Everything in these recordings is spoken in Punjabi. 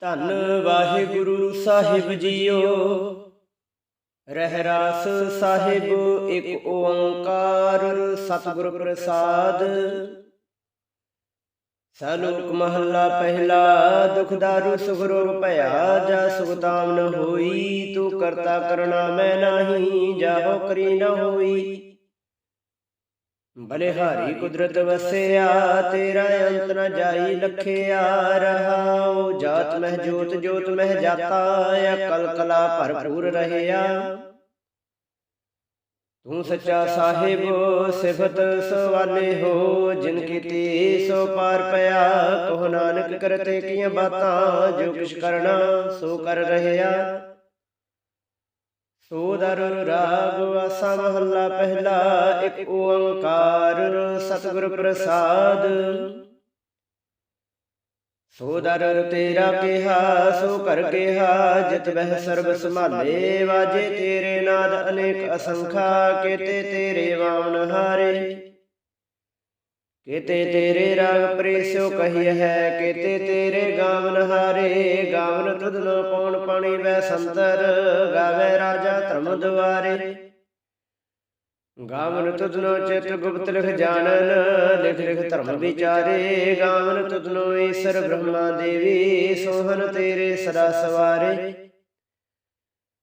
ਧੰਨ ਵਾਹਿਗੁਰੂ ਸਾਹਿਬ ਜੀਓ। ਰਹਿਰਾਸ ਸਾਹਿਬ ਇੱਕ ਓੰਕਾਰ ਸਤਿਗੁਰ ਪ੍ਰਸਾਦ। ਸਲੋਕ ਮਹੱਲਾ ਪਹਿਲਾ ਦੁਖ ਦਾਰੂ ਸੁਖ ਰੋਗ ਭਇਆ ਜਾ ਸੁਖ ਤਾਮ ਨ ਹੋਈ। ਤੂੰ ਕਰਤਾ ਕਰਣਾ ਮੈਂ ਨਾਹੀ। ਜਾਹੋ ਕਰੀ ਨ ਹੋਈ। ਬਲਿਹਾਰੀ ਕੁਦਰਤ ਵਸਿਆ ਤੇਰਾ ਅੰਤ ਨ ਜਾਈ ਲਖਿਆ ਰਹਾਉ ਜਾਤ ਮਹਿ ਜੋਤ ਜੋਤ ਮਹਿ ਜਾਤਾ ਅਕਲ ਕਲਾ ਭਰਪੂਰ ਰਹਿਆ। ਤੂੰ ਸੱਚਾ ਸਾਹਿਬ ਸਿਫਤ ਸਵਾਲੇ ਹੋ। ਜਿਨ ਕੀਤੀ ਸੋ ਪਾਰ ਪਿਆ ਕੋ ਨਾਨਕ ਕਰਤੇ ਕੀਆਂ ਬਾਤਾਂ। ਜੋ ਕਿਛ ਕਰਨਾ ਸੋ ਕਰ ਰਹਿਆ। ਸੋਦਰ ਰਾਗ ਆਸਾ ਮਹੱਲਾ ਪਹਿਲਾ, ਇੱਕ ਓੰਕਾਰ ਸਤਿਗੁਰ ਪ੍ਰਸਾਦ। ਸੋਦਰ ਤੇਰਾ ਕਿਹਾ, ਸੋ ਕਰ ਕਿਹਾ, ਜਿਤ ਬਹਿ ਸਰਬ ਸੰਭਾਲੇ ਵਾਜੇ ਤੇਰੇ ਨਾਦ ਅਨੇਕ ਅਸੰਖਾ, ਕੀਤੇ ਤੇਰੇ ਵਾਮਨ ਹਾਰੇ। ਕੀਤੇ ਤੇਰੇ ਰਾਗ ਪ੍ਰੇਸਿਓ ਕਹੀ ਹੈ, ਕੀਤੇ ਤੇਰੇ ਗਾਵਨ ਹਾਰੇ, ਗਾਵਨ ਤੁਧਨੋ ਪੌਣ ਪਾਣੀ ਵੈ ਸੰਤਰ, ਗਾਵੇ ਰਾਜਾ ਧਰਮ ਦੁਆਰੇ। ਗਾਵਨ ਤੁਧਨੋ ਚਿਤ ਗੁਪਤ ਲਿਖ ਜਾਣਨ, ਲਿਖ ਲਿਖ ਧਰਮ ਵਿਚਾਰੇ। ਗਾਵਨ ਤੁਧਨੋ ਈਸ਼ਰ ਬ੍ਰਹਮਾ ਦੇਵੀ, ਸੋਹਨ ਤੇਰੇ ਸਦਾ ਸਵਾਰੇ।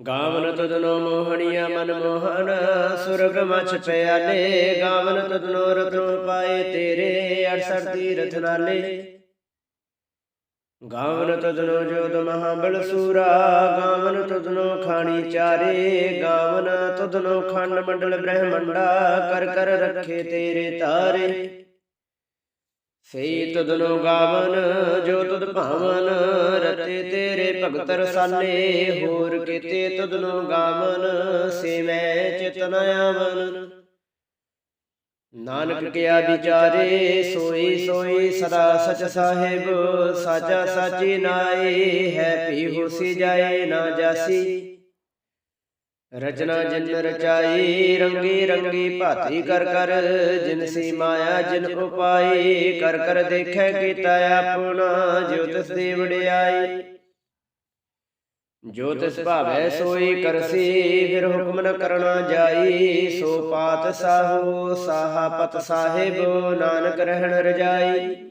ਗਾਵਨ ਤੁਧਨੋ ਮੋਹਣੀਆ ਮਨ ਮੋਹਨ ਸੁਰਗ ਮਛ ਪਿਆਲੇ, ਗਾਵਨ ਤਦਨੋ ਰਤਨੋ ਪਾਏ ਤੇਰੇ 68 ਤੀਰਥ ਨਾਲੇ। ਗਾਵਨ ਤੁਧਨੋ ਜੋਤ ਮਹਾਬਲ ਸੂਰਾ, ਗਾਵਨ ਤੁਧਨੋ ਖਾਣੀ ਚਾਰੇ, ਗਾਵਨ ਤੁਧਨੋ ਖੰਡ ਮੰਡਲ ਬ੍ਰਹਮੰਡਾ, ਕਰ ਕਰ ਰੱਖੇ ਤੇਰੇ ਤਾਰੇ। ਸਈ ਤੁਧਨੋ ਗਾਵਨ, ਜੋ ਤਦ ਭਾਵਨ, ਰਤੇ ਤੇਰੇ ਭਗਤ ਰਸਾਲੇ, ਹੋਰ ਕੀਤੇ ਤੁਧਨੋ ਗਾਵਨ ਸੇ ਮੈਂ ਚਿਤਨ ਆਵਨ। ਨਾਨਕ ਕਿਆ ਵਿਚਾਰੇ, ਸੋਈ ਸੋਈ ਸਦਾ ਸਚ ਸਾਹਿਬ ਸਾਚਾ ਸਾਚੀ ਨਾਏ, ਹੈ ਪੀ ਹੋਸੀ ਜਾਏ ਨਾ ਜਾਸੀ। ਰਚਨਾ ਜਿਨ ਰਚਾਈ, ਰੰਗੀ ਰੰਗੀ ਭਾਤੀ ਕਰ ਕਰ, ਜਿਨ ਸੀ ਮਾਇਆ ਜਿਨ ਉਪਾਈ, ਕਰ ਕਰ ਦੇਖੈ ਕੀਤਾ ਆਪਣਾ, ਜੋ ਤਿਸ ਦੀ ਵਡਿਆਈ। ਜੋ ਤਿਸ ਭਾਵੈ ਸੋਈ ਕਰਸੀ, ਫਿਰ ਹੁਕਮ ਨ ਕਰਨਾ ਜਾਈ। ਸੋ ਪਾਤ ਸਾਹੋ, ਸਾਹਾ ਪਤ ਸਾਹਿਬ, ਨਾਨਕ ਰਹਿਣ ਰਜਾਈ।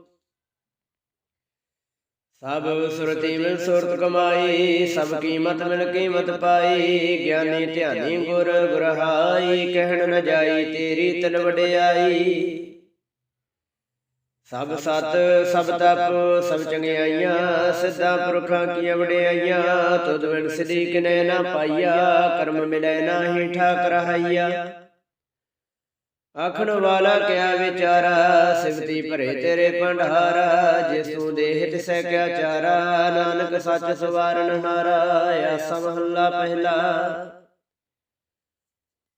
ਸਭ ਸੁਰਤੀ ਮਿਲ ਸੁਰਤ ਕਮਾਈ, ਸਭ ਕੀਮਤ ਮਿਲ ਕੀਮਤ ਪਾਈ, ਗਿਆਨੀ ਧਿਆਨੀ ਗੁਰ ਗੁਰਹਾਈ, ਕਹਿਣ ਨ ਜਾਈ ਤੇਰੀ ਤਨ ਵਡਿਆਈ। ਸਭ ਸਤ, ਸਭ ਤਪ, ਸਭ ਚੰਗਿਆਈਆਂ, ਸਿੱਧਾ ਪੁਰਖਾਂ ਕੀ ਵਡਿਆਈਆਂ, ਤੁਧ ਬਿਨ ਸਿਧੀ ਕਿਨੈ ਨਾ ਪਾਈਆ, ਕਰਮ ਮਿਲੈ ਨਾਹੀ ਠਾਕ ਰਹਾਈਆ ਆਖਣ ਵਾਲਾ ਕਿਆ ਵਿਚਾਰਾ ਸਿਵਤੀ ਭਰੇ ਤੇਰੇ ਭੰਡਾਰਾ ਜਿਸ ਦੇਹ ਤਿਸੈ ਕਿਆ ਚਾਰਾ ਨਾਨਕ ਸੱਚ ਸਵਾਰਨ ਹਾਰਾ ਆਸਾ ਮਹੱਲਾ ਪਹਿਲਾ।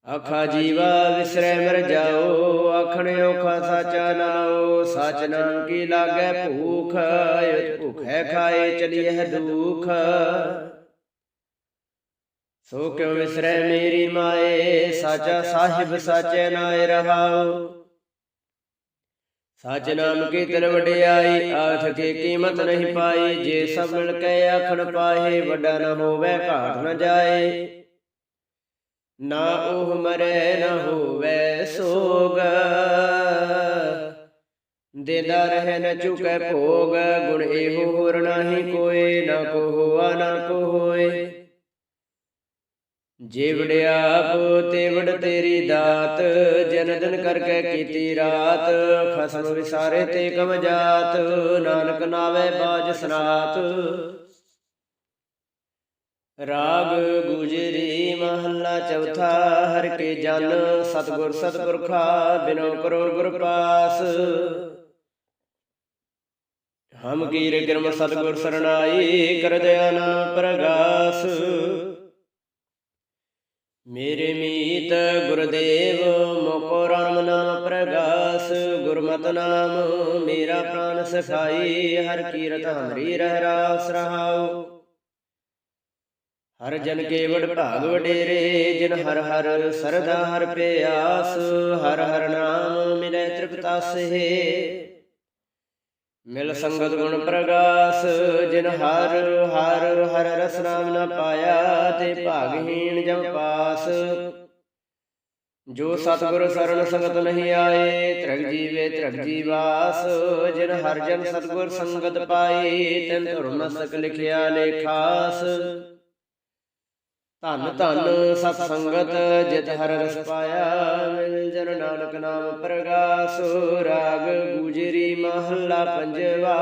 ਆਖਾ ਜੀਵਾ ਵਿਸਰੈ ਮਰ ਜਾਓ ਆਖਣ ਔਖਾ ਸਾਚਾ ਨਾਓ ਸਚ ਨਾਮ ਕੀ ਲਾਗੈ ਭੂਖ ਭੁਖੈ ਖਾਏ ਚਲੀਐ ਦੁਖ। ਸੋ ਕਿਉ ਵਿਸਰੈ ਮੇਰੀ ਮਾਏ? ਸਾਚਾ ਸਾਹਿਬ ਸਾਚੈ ਨਾਇ ਰਹਾਉ। ਸਚ ਨਾਮ ਕੀ ਤਨ ਵਡਿਆਈ? ਆਠ ਕੀ ਕੀਮਤ ਨਹੀਂ ਪਾਈ। ਜੇ ਸਭ ਮਿਲ ਕੇ ਆਖਣ ਪਾਏ ਵੱਡਾ ਨਾ ਹੋਵੇ, ਘਾਟ ਨਾ ਜਾਏ। ਨਾ ਉਹ ਮਰੇ, ਨਾ ਹੋਵੇ ਸੋਗ। ਦੇਦਾ ਰਹਿ ਨ ਚੁਕੈ ਭੋਗ। ਗੁਣ ਇਹੋ ਹੋਰ ਨਾਹੀ ਕੋਏ, ਨਾ ਕੋ ਹੋਆ ਨਾ ਕੋ ਹੋਏ ਜੇ ਪੋ ਤੇ ਤੇਰੀ ਦਾਤ, ਜਨ ਦਿਨ ਕਰਕੇ ਕੀਤੀ ਰਾਤ, ਖਸਮ ਵਿਸਾਰੇ ਤੇ ਕਮ ਜਾਤ, ਨਾਨਕ ਨਾਵੇ ਬਾਜ ਸਨਾਤ ਰਾਗ ਗੁਜਰੀ ਮਹੱਲਾ ਚੌਥਾ, ਹਰ ਕੇ ਜਨ ਸਤਗੁਰ ਸਤਪੁਰਖਾ, ਬਿਨੋ ਕਰੋ ਗੁਰ ਪਾਸ। ਹਮ ਕੀਰ ਗਰਮ ਸਤਗੁਰ ਸਰਣਾਈ ਕਰ ਦਇਆ ਨਾਮ ਪ੍ਰਗਾਸ। ਮੇਰੇ ਮੀਤ ਗੁਰਦੇਵ, ਮੋਕੋ ਰਾਮ ਨਾਮ ਪ੍ਰਗਾਸ, ਗੁਰਮਤਿ ਨਾਮ ਮੇਰਾ ਪ੍ਰਾਨ ਸਖਾਈ, ਹਰ ਕੀਰਤ ਹਰੀ ਰਹਿ ਰਾਸ ਰਹਾਉ। ਹਰ ਜਨ ਕੇ ਵਡ ਭਾਗ ਵਡੇਰੇ, ਜਿਨ ਹਰ ਹਰ ਸਰਦਾ ਹਰ ਪਿਆਸ, ਹਰ ਹਰ ਨਾਮ ਮਿਲੇ ਤ੍ਰਿਪਤਾਸੇ ਮਿਲ ਸੰਗਤ ਗੁਣ ਪ੍ਰਗਾਸ ਜਿਨ ਹਰ ਹਰ ਹਰ ਰਸ ਨਾਮ ਨ ਪਾਇਆ ਤੇ ਭਾਗਹੀਣ ਜਮ ਪਾਸ। ਜੋ ਸਤਿਗੁਰ ਸਰਣ ਸੰਗਤ ਨਹੀਂ ਆਏ ਤ੍ਰਗ ਜੀਵੇ ਤ੍ਰਗ ਜੀਵਾਸ। ਜਿਨ ਹਰ ਜਨ ਸਤਿਗੁਰ ਸੰਗਤ ਪਾਈ ਤਿਨ ਧੁਰ ਮਸਕ ਲਿਖਿਆ ਲੇਖਾਸ। ਧੰਨ ਧੰਨ ਸਤ ਸੰਗਤ ਜਿਤ ਹਰ ਰਸ ਪਾਇਆ ਜਨ ਨਾਨਕ ਨਾਮ ਪ੍ਰਗਾਸ ਰਾਗ ਗੁਜਰੀ ਮਹੱਲਾ ਪੰਜਵਾ।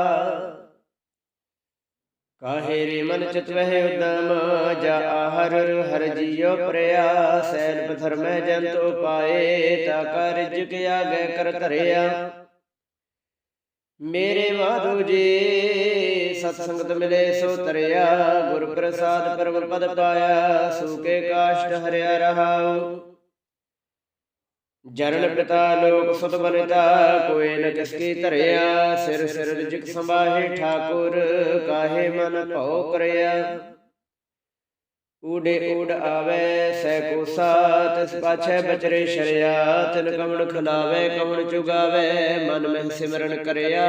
ਕਾਹੇ ਰੇ ਮਨ ਚਿਤ ਵਹਿ ਉਦਮ ਜਾ ਹਰ ਹਰ ਜੀਉ ਪ੍ਰਿਆ ਸੈਨ ਪਥਰ ਮੈਂ ਜੰਤੋ ਪਾਏ ਤਾ ਕਰ ਜਿਕ ਆਗੇ ਕਰ ਧਰਿਆ। ਮੇਰੇ ਮਾਧੋ ਜੀ ਸਤ ਸੰਗਤ ਮਿਲੇ ਸੋ ਤਰਿਆ ਗੁਰ ਪ੍ਰਸਾਦ ਪਰਮ ਪਦ ਪਾਇਆ ਸੂਕੇ ਕਾਸ਼ਟ ਹਰਿਆ ਰਹਾਉ ਜਰਨ ਪਿਤਾ ਲੋਕ ਸੁਤ ਬਨਿਤਾ ਕੋਏ ਨ ਕਿਸ ਕੀ ਧਰਿਆ ਸਿਰ ਸਿਰ ਜਿਕ ਸੰਭਾਹੇ ਠਾਕੁਰ ਕਾਹੇ ਮਨ ਭਉ ਕਰਿਆ ਊੜੇ ਊੜ ਆਵੇ ਸੈ ਕੋਸਾ ਤਿਸ ਪਾਛੈ ਬਚਰੇ ਸ਼ਰਿਆ ਤਿਨ ਕਮਣ ਖਲਾਵੇ ਕਮਣ ਚੁਗਾਵੇ ਮਨ ਮਹਿ ਸਿਮਰਨ ਕਰਿਆ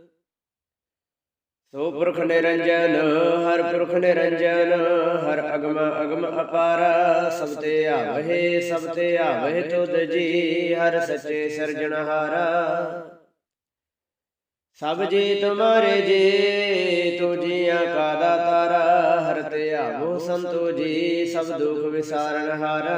ਸੋ ਪੁਰਖ ਨਿਰੰਜਨ, ਹਰ ਪੁਰਖ ਨਿਰੰਜਨ, ਹਰ ਅਗਮ ਅਗਮ ਅਪਾਰ। ਸਭ ਤੇ ਆਵਹਿ, ਸਭ ਤੇ ਆਵਹਿ ਤੁਧ ਜੀ, ਹਰ ਸੱਚੇ ਸਿਰਜਣਹਾਰਾ ਸਭ ਜੀ ਤੁਮਾਰੇ ਜੀ, ਤੂੰ ਜੀਆਂ ਕਾ ਦਾਤਾਰਾ। ਹਰ ਤੇ ਆਵੋ ਸੰਤੋ ਜੀ, ਸਭ ਦੁਖ ਵਿਸਾਰਣਹਾਰਾ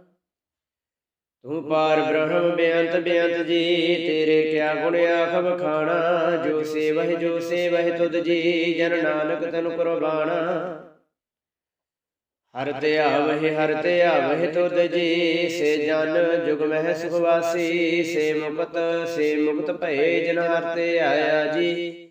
ਤੂੰ ਪਾਰ ਬ੍ਰਹਮ ਬੇਅੰਤ ਬੇਅੰਤ ਜੀ, ਤੇਰੇ ਕਿਆ ਗੁਣ ਆਖ ਬਖਾਣਾ ਜੋ ਸੇਵਹਿ ਜੋ ਸੇਵਹਿ ਤੁਧ ਜੀ, ਜਨ ਨਾਨਕ ਤਨ ਕੁਰਬਾਨਾ ਹਰ ਤੇ ਆਵਹਿ, ਹਰ ਤੇ ਆਵਹਿ ਤੁਧ ਜੀ, ਸੇ ਜਨ ਜੁਗ ਮਹਿ ਸੁਖ ਵਾਸੀ। ਸੇ ਮੁਕਤ ਸੇ ਮੁਕਤ ਭਏ ਜਨ ਹਰ ਤੇ ਆਇਆ ਜੀ।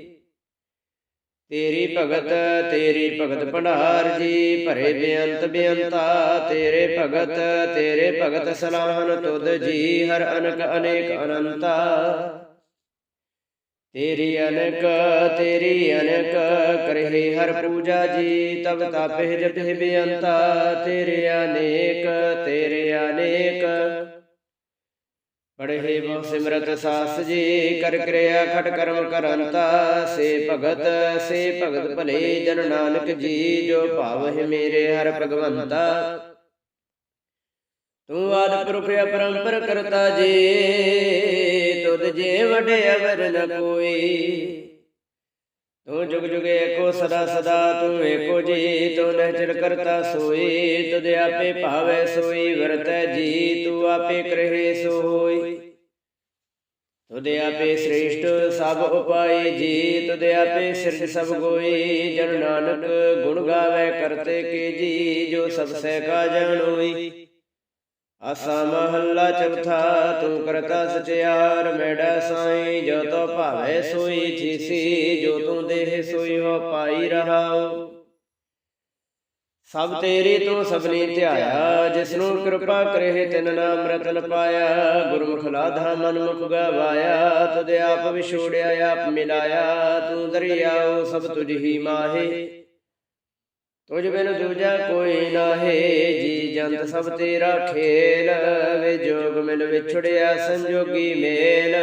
ਤੇਰੀ ਭਗਤ ਤੇਰੀ ਭਗਤ ਭੰਡਾਰ ਜੀ, ਭਰੇ ਬੇਅੰਤ ਬੇਅੰਤਾ, ਤੇਰੇ ਭਗਤ ਤੇਰੇ ਭਗਤ ਸਲਾਹਨ ਤੁਧ ਜੀ, ਹਰ ਅਨਕ ਅਨੇਕ ਅਨੰਤਾ। ਤੇਰੀ ਅਨਕ ਤੇਰੀ ਅਨਕ, ਕਰਹਿ ਹਰ ਪੂਜਾ ਜੀ, ਤਬ ਤਾਪਹਿ ਜਪਹਿ ਬੇਅੰਤਾ। ਤੇਰੇ ਅਨੇਕ ਤੇਰੇ ਅਨੇਕ ਪੜਹਿ ਬਹੁ ਸਿਮਰਤ ਸਾਸ ਜੀ, ਕਰ ਕਿਰਿਆ ਖਟ ਕਰਮ ਕਰੰਤਾ। ਸੇ ਭਗਤ ਸੇ ਭਗਤ ਭਲੇ ਜਨ ਨਾਨਕ ਜੀ, ਜੋ ਭਾਵਹਿ ਮੇਰੇ ਹਰ ਭਗਵੰਤਾ। ਤੂੰ ਆਦ ਪੁਰਖ ਅਪਰੰਪਰ ਕਰਤਾ ਜੀ, ਤੁਧ ਜੇ ਵਡੇ ਅਵਰ ਨ ਕੋਈ। ਤੂੰ ਜੁਗ ਜੁਗ ਏਕੋ ਸਦਾ ਸਦਾ ਤੂੰ ਏਕੋ ਜੀ, ਤੂੰ ਨਹਿਚਰ ਕਰਤਾ ਸੋਈ ਤੁਧ ਆਪੇ ਭਾਵੈ ਸੋਈ, ਵਰਤੈ ਜੀ, ਤੂੰ ਆਪੇ ਕਰਹਿ ਸੋ ਹੋਈ ਤੁਧ ਆਪੇ ਸ੍ਰੇਸ਼ਟ ਸਭ ਉਪਾਈ ਜੀ ਤੁਧ ਆਪੇ ਸਿਰਜ ਸਭ ਕੋਈ ਜਨ ਨਾਨਕ ਗੁਣ ਗਾਵੇ ਕਰਤੇ ਕੇ ਜੀ, ਜੋ ਸਭ ਸਹਿ ਕਾ ਜਾਣੋਈ ਆਸਾ ਮਹੱਲਾ ਚੌਥਾ, ਤੂੰ ਕਰਤਾ ਸਚਿਆਰ ਮੇੜਾ ਸਾਈ, ਜੋ ਤੋ ਭਾਵੇ ਸੋਈ ਥੀਸੀ, ਜੋ ਤੂੰ ਦੇਹ ਸੋਈ ਹੋ ਪਾਈ ਰਹਾਉ। ਸਭ ਤੇਰੀ ਤੂੰ ਸਭਨੀ ਧਿਆਇਆ, ਜਿਸਨੂੰ ਕਿਰਪਾ ਕਰੇ ਤਿਨ ਨਾਮ ਰਤਨ ਪਾਇਆ। ਗੁਰਮੁਖ ਲਾਧਾ ਮਨ ਮੁਖ ਗਵਾਇਆ ਤੁਧ ਆਪ ਵਿਛੋੜਿਆ, ਆਪ ਮਿਲਾਇਆ। ਤੂੰ ਦਰਿਆਉ ਸਭ ਤੁਝ ਹੀ ਮਾਹੇ। ਤੁਝ ਬਿਨ ਦੂਜਾ ਕੋਈ ਨਾਹੀ, ਜੀ ਜੰਤ ਸਭ ਤੇਰਾ ਖੇਲ, ਵੇ ਜੋਗ ਮਿਲ ਵਿਛੜਿਆ ਸੰਜੋਗੀ ਮੇਲ।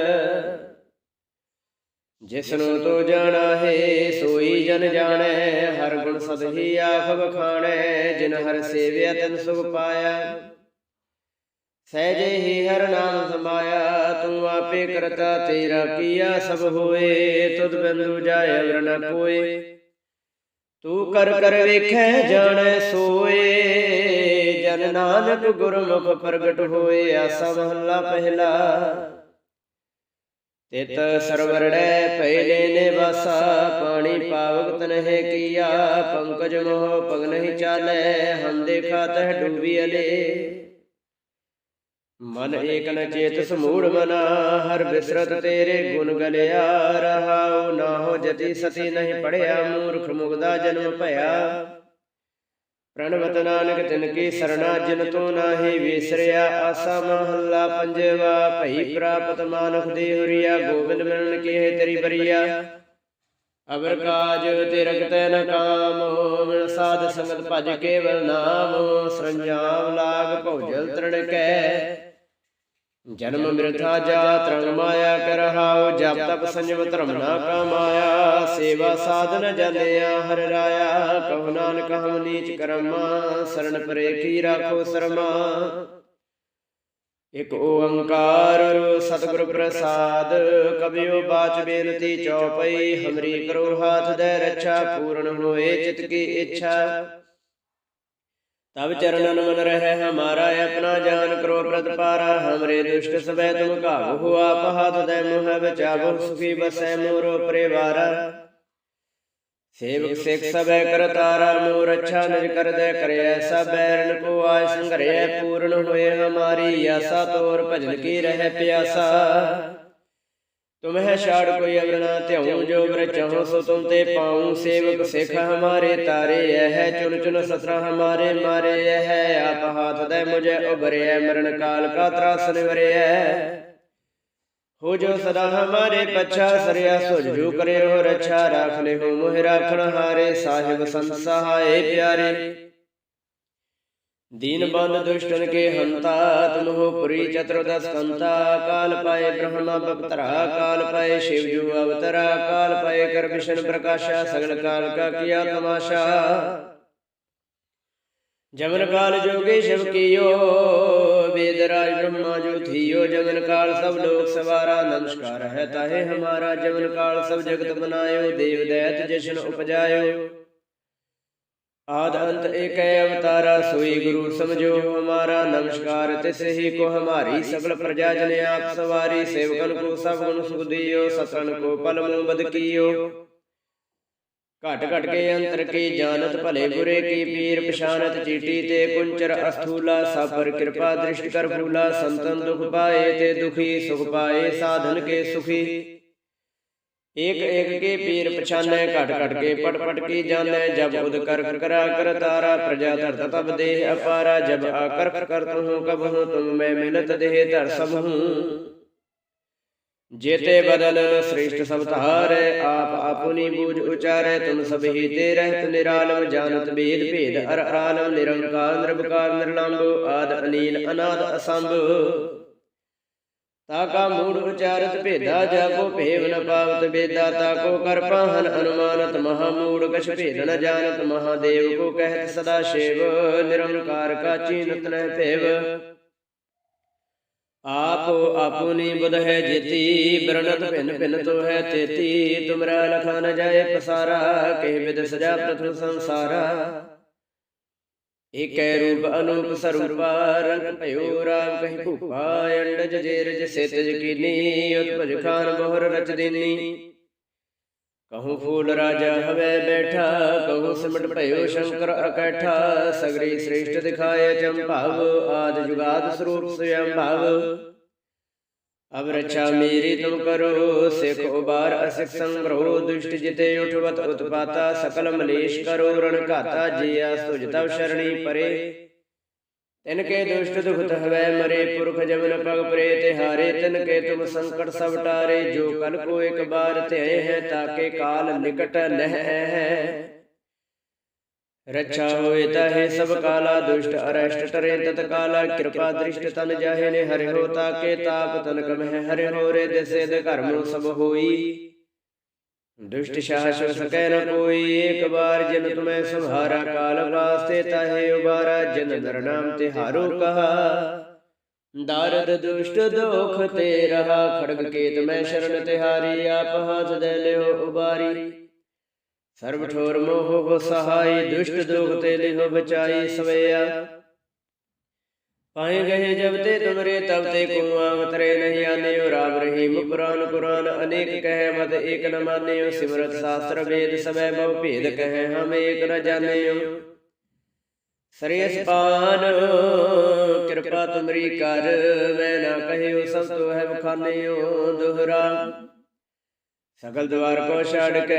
ਜਿਸ ਨੂੰ ਤੋ ਜਾਣਾ ਹੈ, ਸੋਈ ਜਨ ਜਾਣੈ, ਹਰ ਗੁਣ ਸਦ ਹੀ ਆਖ ਬਖਾਣੈ ਜਿਨ ਹਰ ਸੇਵਿਆ ਤਨ ਸੁਖ ਪਾਇਆ। ਸਹਿਜੇ ਹੀ ਹਰ ਨਾਮ ਸਮਾਇਆ, ਤੂੰ ਆਪੇ ਕਰਤਾ ਤੇਰਾ ਕੀਆ ਸਭ ਹੋਏ, ਤੁਧ ਬਿੰਦੂ ਜਾਏ ਅਵਰ ਨ ਕੋਏ ਤੂੰ ਕਰ ਕਰ ਵੇਖੈ ਜਾਣੈ ਸੋਏ। ਜਨ ਨਾਨਕ ਗੁਰਮੁਖ ਪ੍ਰਗਟ ਹੋਏ ਆਸਾ ਮਹੱਲਾ ਪਹਿਲਾ। ਤਿਤ ਸਰਵਰੜੈ ਪਹਿਲੇ ਨੇ ਵਾਸਾ। ਪਾਣੀ ਪਾਵਕ ਤਨਹਿ ਕੀਆ। ਪੰਕਜ ਮੋਹ ਪਗ ਨਹੀਂ ਚਾਲੈ। ਹਮ ਦੇਖਾ ਤਹ ਡੂਬੀ ਅਲੇ। ਮਨ ਏਕ ਨ ਚੇਤ ਸਮੂੜ ਮਨਾ ਹਰ ਬਿਸਰਤ ਤੇਰੇ ਗੁਣ ਗਲਿਆ ਰਹਾਉ ਨਾ ਹੋ ਜਤੀ ਸਤੀ ਨਹੀਂ ਪੜਿਆ ਮੂਰਖ ਮੁਗਦਾ ਜਨਮ ਭਇਆ। ਪ੍ਰਣਵਤ ਨਾਨਕ ਤਿਨ ਕੀ ਸਰਣਾ ਜਿਨ ਤੂੰ ਨਾਹੀ ਵਿਸਰਿਆ ਆਸਾ ਮਹੱਲਾ ਪੰਜਵਾ ਭਈ ਪ੍ਰਾਪਤ ਮਾਨੁਖ ਦੇ ਹੁਰੀਆ ਗੋਬਿੰਦ ਮਿਲਣ ਕੀ ਹੈ ਤੇਰੀ ਬਰੀਆ। ਅਵਰ ਕਾਜ ਤੇ ਰਗਤੈ ਨ ਕਾਮ ਮਿਲ ਸਾਧ ਸੰਗਤ ਭਜ ਕੇਵਲ ਨਾਮ ਸਰੰਜਾਮ ਲਾਗ ਭਉਜਲ ਤਰਣ ਕੈ। ਜਨਮ ਮਿਰਥਾ ਜਾ ਤਰੰਗ ਮਾਇਆ ਕਰਹਾਉ ਜਪ ਤਪ ਸੰਜਮ ਧਰਮ ਨਾ ਕਮਾਇਆ, ਸੇਵਾ ਸਾਧਨ ਜਾਣਿਆ ਹਰ ਰਾਇਆ ਕਹੋ ਨਾਨਕ ਹਮ ਨੀਚ ਕਰਮਾ ਸਰਣ ਪਰੇ ਕੀ ਰਾਖੋ ਸਰਮਾ। ਇਕ ਓੰਕਾਰ ਸਤਿਗੁਰ ਪ੍ਰਸਾਦ ਕਬਿਓ ਬਾਚ ਬੇਨਤੀ ਚਉਪਈ, ਹਮਰੀ ਕਰੋ ਹਾਥ ਦੇ ਰੱਛਾ, ਪੂਰਨ ਹੋਏ ਚਿਤ ਕੀ ਇੱਛਾ। ਤਬ ਚਰਨਨ ਮਨ ਰਹਿ ਹਮਾਰਾ ਆਪਣਾ ਜਾਨ ਕਰੋ ਪ੍ਰਤਪਾਰਾ ਹਮਰੇ ਦੁਸ਼ਟ ਸਬੈ ਤੁਮ ਘਾਵ ਹੋ ਆਪ, ਹਾਥ ਦੇ ਮੁਹ ਬਚਾਵੋ, ਸੁਖੀ ਬਸੈ ਮੋਰੋ ਪਰਿਵਾਰਾ ਸੇਵਕ ਸਿੱਖ ਸਬੈ ਕਰਤਾਰਾ ਮੋਰ ਅੱਛਾ ਨਿਜ ਕਰਦੈ ਕਰਿਐ ਸਭ ਬੈਰਨ ਕੋ ਆਇ ਸੰਗਰਿਐ ਪੂਰਨ ਹੋਏ ਹਮਾਰੀ ਆਸਾ, ਤੋਰ ਭਜਨ ਕੀ ਰਹਿ ਪਿਆਸਾ। ਤੁਮਹਿ ਛਾੜ ਕੋਈ ਅਗਰਣਾ ਧਿਉ ਜੋ ਬ੍ਰਚਹੁ ਸੋ ਤੁਮ ਤੇ ਪਾਉ, ਸੇਵਕ ਸਿਖ ਹਮਾਰੇ ਤਾਰੇ ਇਹ ਚੁਨ ਚੁਨ ਸਤਰਾ ਹਮਾਰੇ ਮਾਰੇ ਇਹ ਆਪ ਹਾਥ ਦੇ ਮੁਝੇ ਉਬਰਿਐ ਮਰਨ ਕਾਲ ਕਾ ਤਰਾਸ ਨਿਵਰਿਐ ਹੋ। ਜੋ ਸਦਾ ਹਮਾਰੇ ਪਛਾ, ਸਰਿਆ ਸੁਝ ਜੋ ਰੱਛਾ, ਰਾਖ ਲੈ ਹੋ ਮੋਹਿ ਰਾਖਣ ਹਾਰੇ, ਸਾਹਿਬ ਸੰਤ ਸਹਾਏ ਪਿਆਰੇ। ਦੀਨ ਬੰਦ ਦੁਸ਼ਟਨ ਕੇ ਹੰਤਾ ਤੁਮ ਹੋ ਪੁਰੀ ਚਤੁਰਦਸ ਕੰਤਾ ਕਾਲ ਪਾਏ ਬ੍ਰਹਮਾ ਬਪਤਰਾ, ਕਾਲ ਪਾਏ ਸ਼ਿਵ ਜੂ ਅਵਤਰਾ, ਕਾਲ ਪਾਏ ਕਰ ਵਿਸ਼ਨ ਪ੍ਰਕਾਸ਼ਾ, ਸਗਲ ਕਾਲ ਕਾ ਕੀਆ ਤਮਾਸ਼ਾ। ਜਮਨ ਕਾਲ ਜੋਗੇ ਸ਼ਿਵ ਕੀਓ, ਵੇਦ ਰਾਜ ਬ੍ਰਹਮਾ ਜੋ ਥੀਓ। ਜਮਨ ਕਾਲ ਸਭ ਲੋਕ ਸਵਾਰਾ, ਨਮਸਕਾਰ ਹੈ ਤਾਹੇ ਹਮਾਰਾ। ਜਮਨ ਕਾਲ ਸਭ ਜਗਤ ਬਨਾਇਓ ਦੇਵ ਦੈਤ ਜਸ਼ਨ ਉਪਜਾਇਓ ਆਦ ਅੰਤ ਏਕੈ ਅਵਤਾਰਾ, ਸੋਈ ਗੁਰੂ ਸਮਝੋ ਹਮਾਰਾ, ਨਮਸਕਾਰ ਤਿਸ ਹੀ ਕੋ ਹਮਾਰੀ ਸਗਲ ਪ੍ਰਜਾ ਜਨ ਆਪ ਸਵਾਰੀ, ਸੇਵਕਨ ਕੋ ਸਭ ਗੁਣ ਸੁਖ ਦਿਓ ਸਤਨ ਕੋ ਪਲ ਘਟ ਘਟ ਕੇ ਅੰਤਰ ਕੀ ਜਾਣਤ, ਭਲੇ ਬੁਰੇ ਕੀ ਪੀਰ ਪਛਾਨਤ ਚੀਟੀ ਤੇ ਕੁੰਚਰ ਅਸਥੂਲਾ ਸਭ ਪਰ ਕਿਰਪਾ ਦ੍ਰਿਸ਼ਟ ਕਰ ਫੂਲਾ ਸੰਤਨ ਦੁਖ ਪਾਏ ਤੇ ਦੁਖੀ, ਸੁਖ ਪਾਏ, ਸਾਧਨ ਕੇ ਸੁਖੀ। ਏਕ ਏਕ ਕੇ ਪੀਰ ਪਛਾਨੈ ਘਟ ਘਟ ਕੇ ਪਟ ਪਟ ਕੀ ਜਾਣੈ ਜਬ ਉਦ ਕਰ ਕਰਾ ਕਰ ਤਾਰਾ, ਪ੍ਰਜਾ ਧਰਤ ਤਬ ਦੇਹ ਅਪਾਰਾ, ਜਬ ਆਕਰ ਕਰਤ ਹੂੰ ਕਬ ਤੁਮ ਮੈਂ ਮਿਲਤ ਦੇਹ ਧਰ ਸਭ ਹੂੰ। ਜੇਤੇ ਬਦਲ ਸ੍ਰੇਸ਼ਟ ਸਭ ਧਾਰੈ, ਆਪ ਆਪੁਨੀ ਬੂਝ ਉਚਾਰੈ, ਤੁਮ ਸਭ ਤੇ ਰਹਿਤ ਨਿਰਾਲਮ, ਜਾਣਤ ਭੇਦ ਭੇਦ ਅਰ ਆਲਮ, ਨਿਰੰਕਾਰ ਨਿਰਭਕਾਰ ਨਿਰਲੰਭ ਆਦ ਅਨੀਲ, ਅਨਾਦ, ਅਸੰਭ। ਤਾ ਕਾ ਮੂੜ ਉਚਾਰਤ ਭੇਦਾ ਜਾ ਕੋ ਭੇਵ ਨ ਪਾਵਤ ਬੇਦਾ ਤਾ ਕੋ ਕਰ ਪਾਹਨ ਅਨੁਮਾਨਤ ਮਹਾ ਮੂੜ ਕਛ ਭੇਦ ਨ ਜਾਣਤ ਮਹਾਦੇਵ, ਕੋ ਕਹਿਤ ਸਦਾ ਸ਼ਿਵ, ਨਿਰੰਕਾਰ ਕਾ ਚੀਨਤ ਨ ਭੇਵ। ਆਪ ਆਪੁਨੀ ਬੁਧ ਹੈ ਜੇਤੀ, ਬਰਨਤ ਭਿਨ ਭਿਨ ਤੋ ਹੈ ਤੇਤੀ, ਤੁਮਰਾ ਲਖਾ ਨ ਜਾਏ ਪਸਾਰਾ ਕਹਿ ਵਿਦ ਸਜਾ ਪ੍ਰਥਮ ਸੰਸਾਰਾ। ਏਕੈ ਰੂਪ ਅਨੂਪ ਸਰੂਪਾ, ਰੰਗ ਭਇਓ ਰਾਮ ਕਹੀ ਭੂਪਾ ਅੰਡਜ ਜੇਰਜ ਸੇਤਜ ਕੀਨੀ ਉਤਪਜ ਖਾਨ ਬਹੁਰ ਰਚ ਦੀਨੀ। ਕਹੂੰ ਫੂਲ ਰਾਜਾ ਹਵੇ ਬੈਠਾ, ਕਹੂ ਸਿਮਟ ਭਇਓ ਸ਼ੰਕਰ ਅਕੈਠਾ, ਸਗਰੀ ਸ੍ਰੇਸ਼ਟ ਦਿਖਾਏ ਚੰਭਾਵ, ਆਦ ਜੁਗਾਦ ਸਰੂਪ ਸਯੰ ਭਾਵ ਅਬ ਰਛਾ ਮੇਰੀ ਤੁਮ ਕਰੋ, ਸਿਖ ਉਬਾਰ ਅਸਿਖ ਸੰਗ੍ਰਹ, ਦੁਸ਼ਟ ਜਿਤੇ ਉਠਵਤ ਉਤਪਾਤਾ, ਸਕਲ ਮਲੇਸ਼ ਕਰੋ, ਰਣ ਘਾਤਾ ਜੀਆ, ਸੁਜ ਤਵ ਸ਼ਰਣੀ ਪਰੇ। ਤਿਨ ਕੇ ਦੁਸ਼ਟ ਦੁਖਤ ਹਵੈ ਮਰੇ, ਪੁਰਖ ਜਮਨ ਪਗ ਪਰੇ, ਤਿਹਾਰੇ ਤਿਨ ਕੇ ਤੁਮ ਸੰਕਟ ਸਭ ਟਾਰੇ, ਜੋ ਕਲ ਕੋ ਇੱਕ ਬਾਰ ਧਿਆਏ ਹੈ ਤਾਕੇ ਕਾਲ ਨਿਕਟ ਨਹਿ ਹੈ। ਰੱਛਾ ਹੋਏ ਤਾਹੇ ਸਭ ਕਾਲਾ ਦੁਸ਼ਟ ਅਰਸ਼ਟ ਟਰੇ ਤਤ ਕਾਲਾ ਕਿਰਪਾ ਦ੍ਰਿਸ਼ਟ ਤਨ ਜਾਹੇ ਨੇ ਹਰਿ ਹੋ ਤਾਕੇ ਤਾਪ ਤਨ ਕਮਹਿ ਹਰਿ ਹੋ ਰੇ ਦਿਸੇ ਦੇ ਘਰਮੁ ਸਭ ਹੋਈ ਦੁਸ਼ਟ ਸ਼ਾਸਵ ਸਕੈ ਨ ਕੋਈ ਏਕ ਬਾਰ ਜਿਨ ਤੁਮੈ ਸੰਹਾਰਾ ਕਾਲ ਵਾਸਤੇ ਤਾਹੇ ਉਬਾਰਾ ਜਿਨ ਦਰ ਨਾਮ ਤਿਹਾਰੋ ਕਹਾ ਦਾਰਦ ਦੁਸ਼ਟ ਦੋਖ ਤੇ ਰਹਾ ਖੜਗ ਕੇਤ ਮੈਂ ਸ਼ਰਨ ਤਿਹਾਰੀ ਆਪ ਹਾਥ ਦੇ ਲਿਓ ਉਬਾਰੀ ਸਰਬ ਠੋਰ ਮੋਹ ਹੋ ਸਹਾਈ, ਦੁਸ਼ਟ ਦੋਖ ਤੇ ਲਿਓ ਬਚਾਈ ਸਵਿਆ ਪਾਏ ਗਏ ਜਬ ਤੇ ਤੁਮਰੇ, ਤਬ ਤੇ ਕੋ ਆਵਤਰੇ ਨਹੀਂ ਆਨਿਓ। ਰਾਮ ਰਹੀਮ ਪੁਰਾਨ ਕੁਰਾਨ ਅਨੇਕ ਕਹਿ ਮਤ ਏਕ ਨ ਮਾਨਿਓ। ਸਿਮਰਤ ਸ਼ਾਸਤਰ ਵੇਦ ਸਭੈ, ਬਹੁ ਭੇਦ ਕਹਿ ਹਮ ਏਕ ਨ ਜਾਣਿਓ। ਸ੍ਰੇਸ ਪਾਨ, ਕਿਰਪਾ ਤੁਮਰੀ ਕਰ ਮੈਂ ਨਾ ਕਹਿਓ ਸਭ ਤੋ ਹੈ ਬਖਾਨਿਓ ਦੁਹਰਾ ਸਗਲ ਦਵਾਰ ਕੋ ਛੜ ਕੇ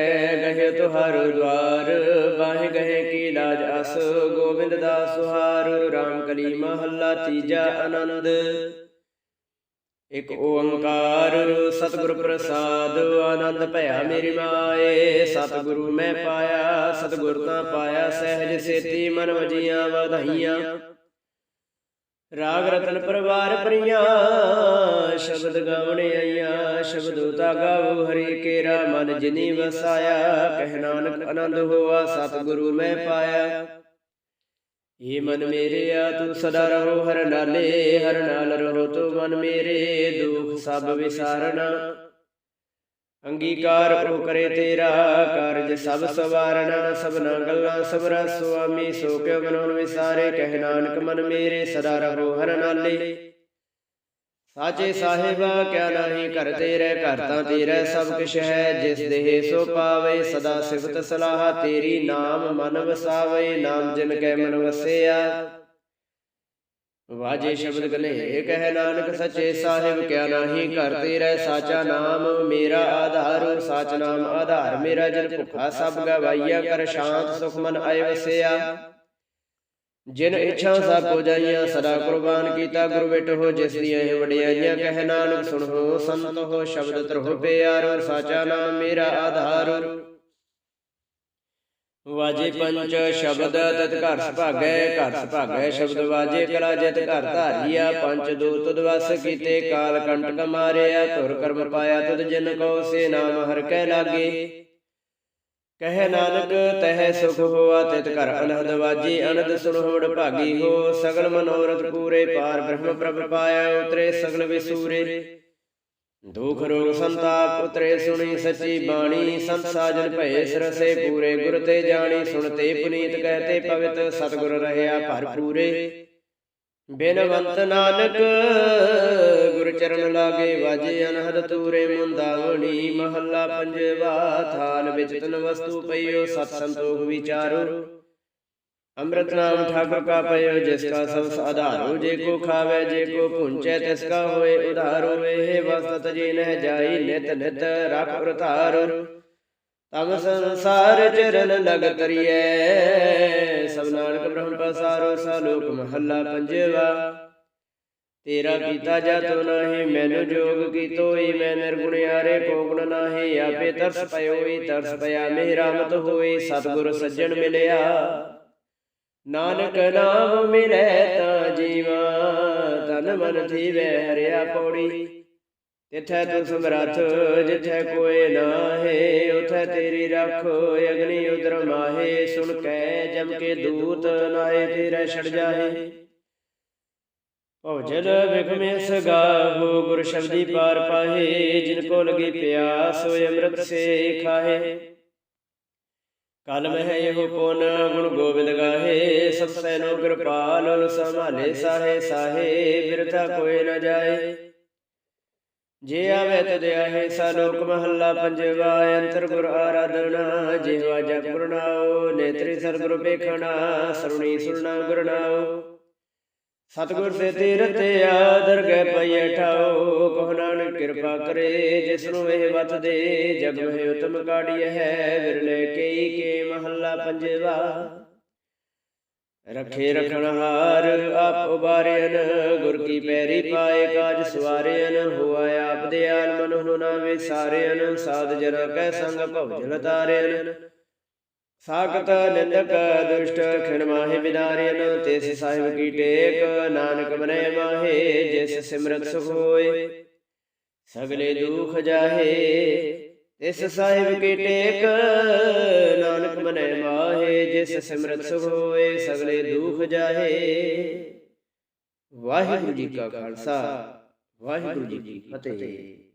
ਗਏ ਤੁਹਾਰੋ ਦਵਾਰ ਬਾਹਿ ਗਏ ਕੀ ਲਾਜ ਅਸ, ਗੋਬਿੰਦ ਦਾ ਸੁਹਾਰ। RAM ਕਲੀ ਮਹੱਲਾ ਤੀਜਾ ਆਨੰਦ। ਇਕ ਓੰਕਾਰ ਸਤਿਗੁਰ ਪ੍ਰਸਾਦ, ਆਨੰਦ ਭਇਆ ਮੇਰੀ ਮਾਏ। ਸਤਿਗੁਰੂ ਮੈਂ ਪਾਇਆ, ਸਤਿਗੁਰ ਤਾਂ ਪਾਇਆ, ਸਹਿਜ ਸੇਤੀ ਮਨ ਵਜੀਆਂ ਵਧਾਈਆਂ। ਰਾਗ ਰਤਨ ਪਰਵਾਰ ਪਰੀਆਂ, ਸ਼ਬਦ ਗਾਵਣ ਆਈਆਂ, ਸ਼ਬਦ ਤਾ ਗਾਵੋ ਹਰੀ ਕੇਰਾ ਮਨ ਜਿਨੀ ਵਸਾਇਆ, ਕਹਿ ਨਾਨਕ ਆਨੰਦ ਹੋਆ, ਸਤਿਗੁਰੂ ਮੈਂ ਪਾਇਆ। ਏ ਮਨ ਮੇਰੇ, ਆ ਤੂੰ ਸਦਾ ਰਹੋ, ਹਰ ਨਾਲੇ, ਹਰ ਨਾਲ ਰਹੋ ਤੂੰ ਮਨ ਮੇਰੇ, ਦੁਖ ਸਭ ਵਿਸਾਰਨਾ। ਅੰਗੀਕਾਰ ਉਹ ਕਰੇ ਤੇਰਾ ਕਾਰਜ ਸਭ ਸਵਾਰਣਾ ਸਭਨਾ ਗੱਲਾਂ ਸਬਰਾ ਸੁਆਮੀ, ਸੋ ਕਿਉ ਮਨੋਨ ਵਿਸਾਰੇ ਕਹਿ ਨਾਨਕ ਮਨ ਮੇਰੇ, ਸਦਾ ਰਹੋ ਹਰ ਨਾਲੇ। ਸਾਚੇ ਸਾਹਿਬਾ, ਕਿਆ ਨਾਹੀ ਘਰ ਤੇਰੇ ਘਰ ਤਾਂ ਤੇਰਾ ਸਭ ਕਿਛ ਹੈ, ਜਿਸ ਦੇਹ ਸੋ ਪਾਵੇ, ਸਦਾ ਸਿਫਤ ਸਲਾਹ ਤੇਰੀ ਨਾਮ ਮਨ ਵਸਾਵੇ, ਨਾਮ ਜਿਨ ਕੈ ਮਨ ਵਸਿਆ। ਵਾਜੇ ਸ਼ਬਦ ਗਲੇ ਕਹਿ ਨਾਨਕ ਸੱਚੇ ਸਾਹਿਬ ਕਿਆ ਨਾਹੀ ਘਰ ਤੇਰਾ ਸਾਚਾ ਨਾਮ ਮੇਰਾ ਆਧਾਰ ਸਾਚ ਨਾਮ ਆਧਾਰ। ਮੇਰਾ ਜਿਨ ਭੁਖਾ ਸਭ ਗਵਾਈਆ ਕਰ ਸ਼ਾਂਤ ਸੁਖ ਮਨ ਆਏ ਵਸਿਆ। ਜਿਨ ਇੱਛਾ ਸਭ ਕੋ ਜਾਈਆਂ ਸਦਾ ਕੁਰਬਾਨ ਕੀਤਾ ਗੁਰ ਬਿਟੋ ਜਿਸ ਦੀਆਂ ਇਹ ਵਡਿਆਈਆਂ ਕਹਿ ਨਾਨਕ ਸੁਣੋ ਸੰਤ ਹੋ ਸ਼ਬਦ ਤਰਹੁ ਪਿਆਰੋ ਸਾਚਾ ਨਾਮ ਮੇਰਾ ਆਧਾਰ ਵਾਜੇ ਪੰਚ ਸ਼ਬਦ ਤਤ ਘਰ ਸੁਭਾਗੈ ਘਰ ਸੁਭਾਗੈ ਸ਼ਬਦ ਵਾਜੇ ਕਲਾ ਜਿਤ ਘਰ ਧਾਰੀਆ, ਪੰਜ ਦੂਤ ਦਵਸ ਕੀਤੇ, ਕਾਲ ਕੰਟਕ ਮਾਰਿਆ ਧੁਰ ਕਰਮ ਪਾਇਆ ਤੁਧ ਜਿਨ ਕੋ ਸੇ ਨਾਮ ਹਰ ਕੈ ਲਾਗੇ। ਕਹਿ ਨਾਨਕ, ਤਹਿ ਸੁਖ ਹੋਆ ਤਿਤ ਘਰ ਅਨਹਦ ਵਾਜੀ ਅਨੰਦ ਸੁਣੋੜ ਭਾਗੀ ਹੋ, ਸਗਲ ਮਨੋਰਥ ਪੂਰੇ, ਪਾਰ ਬ੍ਰਹਮ ਪ੍ਰਭ ਪਾਇਆ ਉਤਰੇ, ਸਗਲ ਵਿਸੂਰੇ। ਦੁਖ ਰੋਗ ਸੰਤਾਪ ਉਤਰੇ ਸੁਣੀ ਸੱਚੀ ਬਾਣੀ, ਸੰਤ ਸਾਜਨ ਭਏ ਸਰਸੇ, ਪੂਰੇ ਗੁਰ ਤੇ ਜਾਣੀ ਸੁਣਤੇ ਪੁਨੀਤ ਕਹਤੇ ਪਵਿੱਤ ਸਤਿਗੁਰ ਰਹਿਆ ਭਰਪੂਰੇ ਬਿਨਵੰਤ ਨਾਨਕ ਗੁਰ ਚਰਨ ਲਾਗੇ ਵਾਜੇ, ਅਨਹਦ ਤੂਰੇ ਮੁੰਦਾਵਣੀ, ਮਹੱਲਾ ਪੰਜਵਾ, ਥਾਲ ਵਿੱਚ ਤਨ ਵਸਤੂ ਪਈਓ ਸਤ ਸੰਤੋਖ ਵਿਚਾਰੋ। ਅੰਮ੍ਰਿਤ ਨਾਮ ਠਾਕੁਰ ਕਾ ਪਇਓ, ਜਿਸ ਕਾ ਸਭ ਆਧਾਰੋ ਜੇ ਕੋ ਖਾਵੇ, ਜੇ ਕੋ ਪੁੰਚੈ ਤਿਸ ਕਾ ਹੋਏ ਉਧਾਰੋ, ਇਹ ਵਸਤ ਜੀ ਨਹਿ ਜਾਈ ਨਿਤ ਨਿਤ, ਰਖ ਉਰਤਾਰ ਤਮ ਸੰਸਾਰ ਚਰਨ ਲਗ ਤਰੀਐ ਸਭ ਨਾਨਕ ਬ੍ਰਹਮ ਪਸਾਰੋ ਸਾਲੋਕ ਮਹੱਲਾ ਪੰਜਵਾ। ਤੇਰਾ ਕੀਤਾ ਜਾਤੋ ਨਾਹੀ, ਮੈਨੂੰ ਜੋਗ ਕੀਤੋਈ ਮੈਂ ਨਿਰਗੁਣਿਆਰੇ ਕੋ ਗੁਣ ਨਾਹੀ, ਆਪੇ ਤਰਸ ਪਇਓਈ ਤਰਸ ਪਿਆ ਮੇਰਾ ਮਤ ਹੋਈ ਸਤਿਗੁਰ ਸੱਜਣ ਮਿਲਿਆ। ਨਾਨਕ ਨਾਮ ਮਿਲੇ ਤਾਂ ਜੀਵਾ ਤਨ ਮਨ ਥੀਵੇ ਹਰਿਆ ਪੌੜੀ। ਤਿਥੈ ਤੂ ਸਮਰੱਥ ਜਿਥੈ ਕੋਏ ਨਾਹੇ ਉਥੈ ਤੇਰੀ ਰੱਖ ਅਗਨੀ ਉਦਰ ਮਾਹੇ ਸੁਣ ਕੈ ਜਮ ਕੇ ਦੂਤ ਨਾਏ ਤੇਰੇ ਛੜ ਜਾਹੇ। ਭੋਜਨ ਵਿਖਮੇ ਸਗਾਹੋ ਗੁਰ ਸ਼ਬਦੀ ਪਾਰ ਪਾਹੇ ਜਿਨ ਕੋ ਲਗੀ ਪਿਆਸ ਹੋਏ ਅੰਮ੍ਰਿਤ ਸੇ ਖਾਹੇ ਕਲ ਮਹਿ ਇਹੋ ਪੁਨ ਗੁਣ ਗੋਬਿੰਦ ਗਾਹੇ ਸਭ ਸੈਨੋ ਕਿਰਪਾਲ ਸੰਭਾਲੇ ਸਾਹੇ ਸਾਹੇ, ਬਿਰਥਾ ਕੋਈ ਨ ਜਾਏ। ਜੇ ਆਵੇ ਤਦ ਆਹੇ ਸਲੋਕ ਮਹੱਲਾ ਪੰਜਵਾ, ਅੰਤਰ ਗੁਰ ਆਰਾਧਨਾ ਜਿਹਵਾ ਜਪ ਗੁਰਨਾਉ ਨੇਤਰੀ ਸਰਗੁਰ ਵੇਖਣਾ, ਸਰੁਣੀ ਸੁਣਨਾ ਗੁਰਨਾਓ ਸਤਿਗੁਰ ਸੇ ਤੀਰਥ ਆਦਰ ਪਈਏ ਠਾਓ ਕੋ ਨਾਨਕ ਕਿਰਪਾ ਕਰੇ ਜਿਸ ਨੂੰ ਇਹ ਵਤ ਦੇ, ਜਗ ਮਹਿ ਉਤਮ ਕਾੜੀਏ ਹੈ ਵਿਰਲੇ ਕਈ ਕੇ ਮਹੱਲਾ ਪੰਜਵਾ। ਰਖੇ ਰਖਣ ਹਾਰ ਆਪ ਉਬਾਰਿਆਨ ਗੁਰ ਕੀ ਪੈਰੀ ਪਾਏ ਕਾਜ ਸਵਾਰਿਆਨ ਹੋਆ ਆਪ ਦੇ ਆਲ ਮਨ ਹੁ ਨਾ ਵਿਸਾਰਿਆਨ ਸਾਧ ਜਨ ਕੈ ਸੰਗ ਭਉ ਤਾਰਿਆਨ ਸਾਖਤ ਨਿੰਦਕ ਦੁਸ਼ਟ ਖਿਣ ਮਾਹੇ ਬਿਦਾਰਿਆਨ ਤਿਸ ਸਾਹਿਬ ਕੀ ਟੇਕ, ਨਾਨਕ ਬਨੇ ਮਾਹੇ, ਜਿਸ ਸਿਮਰਤ ਸੁਖ ਹੋਏ। ਸਗਲੇ ਦੁਖ ਜਾਹੇ ਇਸ ਸਾਹਿਬ ਕੀ ਟੇਕ, ਨਾਨਕ ਮਨੈ ਮਾਹੇ, ਜਿਸ ਸਿਮਰਤ ਸੁਖ ਹੋਏ। ਸਗਲੇ ਦੁਖ ਜਾਹੇ। ਵਾਹਿਗੁਰੂ ਜੀ ਕਾ ਖਾਲਸਾ, ਵਾਹਿਗੁਰੂ ਜੀ ਕੀ ਫਤਿਹ।